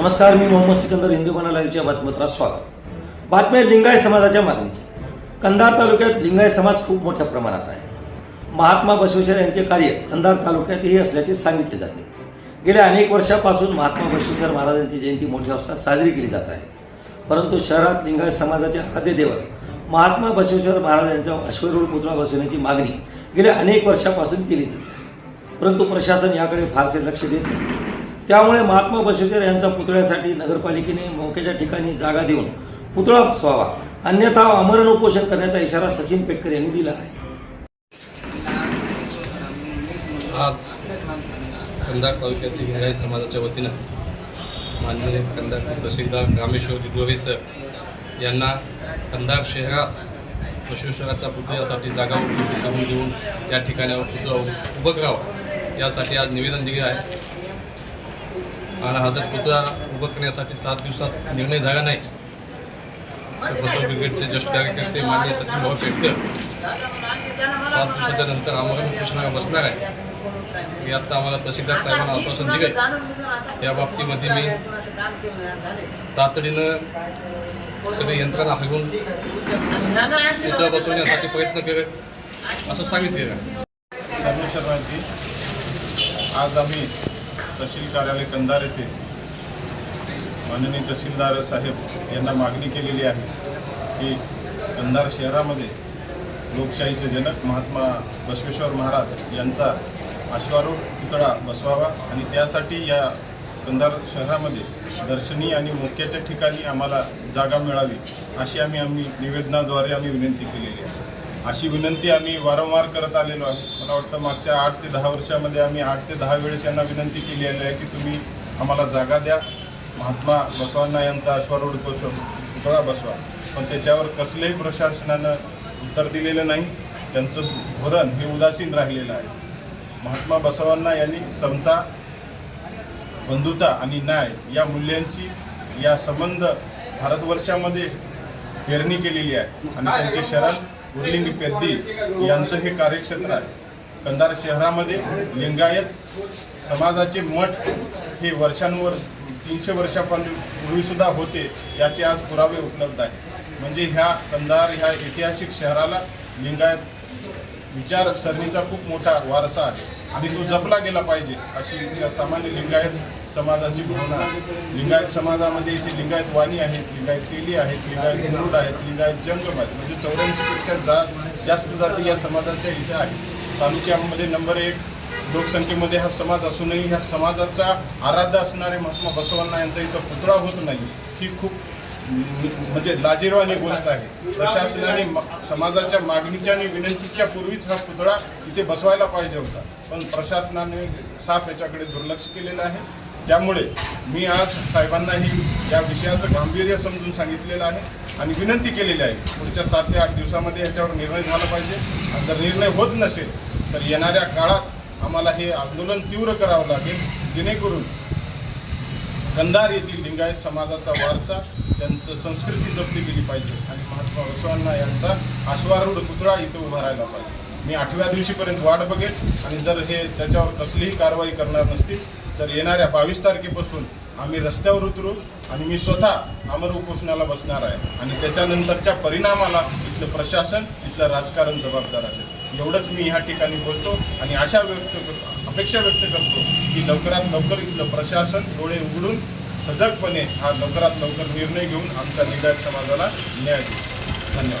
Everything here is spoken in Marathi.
नमस्कार मी मोहम्मद सिकंदर हिंदू लाईव्हच्या बातमीपत्रात स्वागत. बातम्या लिंगायत समाजाच्या मागणीची. कंधार तालुक्यात लिंगायत समाज खूप मोठ्या प्रमाणात आहे. महात्मा बसवेश्वर यांचे कार्य कंधार तालुक्यातही असल्याचे सांगितले जाते. गेल्या अनेक वर्षापासून महात्मा बसवेश्वर महाराजांची जयंती मोठ्या उत्साहात साजरी केली जात आहे. परंतु शहरात लिंगायत समाजाचे आराध्य देवत महात्मा बसवेश्वर महाराज यांचा अश्वरूढ पुतळा बसवण्याची मागणी गेल्या अनेक वर्षापासून केली जाते परंतु प्रशासन याकडे फारसे लक्ष देत नाही. त्यामुळे महात्मा बसवेश्वर यांचा पुतळ्यासाठी नगरपालिकेने मोक्याच्या ठिकाणी जागा देऊन पुतळा बसवावा अन्यथा अमरण उपोषण करण्याचा इशारा सचिन पेटकर यांनी दिला आहे. आज कंधार तालुक्यातील लिंगायत समाजाच्या वतीनं माननीय कंधारचे तहसीलदार रामेश्वर दिगोरे सर यांना कंधार शहरात बसवेश्वराच्या पुतळ्यासाठी जागा उपलब्ध करून देऊन त्या ठिकाणावर पुतळा उभं करावा. यासाठी आज निवेदन दिले आहे. आणि हा जर पुतळा उभं करण्यासाठी सात दिवसात निर्णय झाला नाही. तर बसव ब्रिगेडचे ज्येष्ठ कार्यकर्ते माननीय सचिन भाऊ पेटकर सात दिवसाच्या नंतर आमरण उपोषणाला बसणार आहे. मी आत्ता आम्हाला तहसीलदार साहेबांना आश्वासन दिले या बाबतीमध्ये मी तातडीनं सगळी यंत्रणा हलवून पुतळा बसवण्यासाठी प्रयत्न करेल असं सांगितलेलं आहे. आज आम्ही तहसील कार्यालय कंधार येथे. माननीय तहसीलदार साहेब यांना मागणी केलेली आहे की कंधार शहरामध्ये लोकशाहीचे जनक महात्मा बसवेश्वर महाराज यांचा अश्वारूढ पुतळा बसवावा आणि त्यासाठी या कंधार शहरामध्ये दर्शनीय आणि मोक्याच्या ठिकाणी आम्हाला जागा मिळावी अशी आम्ही आम्ही निवेदनाद्वारे आम्ही विनंती केलेली आहे. अशी विनंती आम्ही वारंवार करत आलेलो आहे. मला वाटतं मागच्या आठ ते दहा वर्षामध्ये आम्ही आठ ते दहा वेळेस यांना विनंती केली आहे की तुम्ही आम्हाला जागा द्या. महात्मा बसवांना यांचा अश्वारूढ बसव पुतळा बसवा. पण त्याच्यावर कसल्याही प्रशासनानं उत्तर दिलेलं नाही. त्यांचं धोरण हे उदासीन राहिलेलं आहे. महात्मा बसवांना यांनी समता बंधुता आणि न्याय या मूल्यांची या संबंध भारतवर्षामध्ये पेरणी केलेली आहे. आणि त्यांचे शरण उर्लिंग पेद्दी यांचं हे कार्यक्षेत्र आहे. कंधार शहरामध्ये लिंगायत समाजाचे मठ हे वर्षानुवर्ष तीनशे वर्षापूर्वीसुद्धा होते याचे आज पुरावे उपलब्ध आहेत. म्हणजे ह्या कंधार ह्या ऐतिहासिक शहराला लिंगायत विचारसरणीचा खूप मोठा वारसा आहे. आणि तो जपला गेला पाहिजे अशी सामान्य लिंगायत समाजाची भावना आहे. लिंगायत समाजामध्ये इथे लिंगायत वाणी आहेत लिंगायत तेली आहेत लिंगायत मुरुड आहेत लिंगायत जंगम आहेत. म्हणजे चौऱ्याऐंशीपेक्षा जात जास्त जाती या समाजाच्या इथे आहेत. तालुक्यामध्ये नंबर एक लोकसंख्येमध्ये हा समाज असूनही ह्या समाजाचा आराध्य असणारे महात्मा बसवण्णा यांचा इथं पुतळा होत नाही. ही खूप म्हणजे लाजिरवाणी गोष्ट आहे. प्रशासनाने समाजाच्या मागणीच्या आणि विनंतीच्या पूर्वीच हा पुतळा इथे बसवायला पाहिजे होता. पण प्रशासनाने साफ याच्याकडे दुर्लक्ष केलेलं आहे. त्यामुळे मी आज साहेबांनाही या विषयाचं गांभीर्य समजून सांगितलेलं आहे आणि विनंती केलेली आहे. पुढच्या सात ते आठ दिवसामध्ये याच्यावर निर्णय झाला पाहिजे. आणि जर निर्णय होत नसेल तर येणाऱ्या काळात आम्हाला हे आंदोलन तीव्र करावं लागेल. जेणेकरून कंधार येथील लिंगायत समाजाचा वारसा त्यांचं संस्कृती जपली गेली पाहिजे. आणि महात्मा बसवांना यांचा आश्वारूढ पुतळा इथं उभा राहायला पाहिजे. मी आठव्या दिवशीपर्यंत वाट बघेल. आणि जर हे त्याच्यावर कसलीही कारवाई करणार नसतील तर येणाऱ्या बावीस तारखेपासून आम्ही रस्त्यावर उतरू आणि मी स्वतः अमर उपोषणाला बसणार आहे. आणि त्याच्यानंतरच्या परिणामाला इथलं प्रशासन इथलं राजकारण जबाबदार असेल. एवढंच मी ह्या ठिकाणी बोलतो आणि आशा व्यक्त करतो अपेक्षा व्यक्त करतो. की लवकरात लवकर इथलं प्रशासन डोळे उघडून सजगपणे हा लवकरात लवकर निर्णय घेऊन आमच्या लिंगायत समाजाला न्याय देऊ धन्यवाद.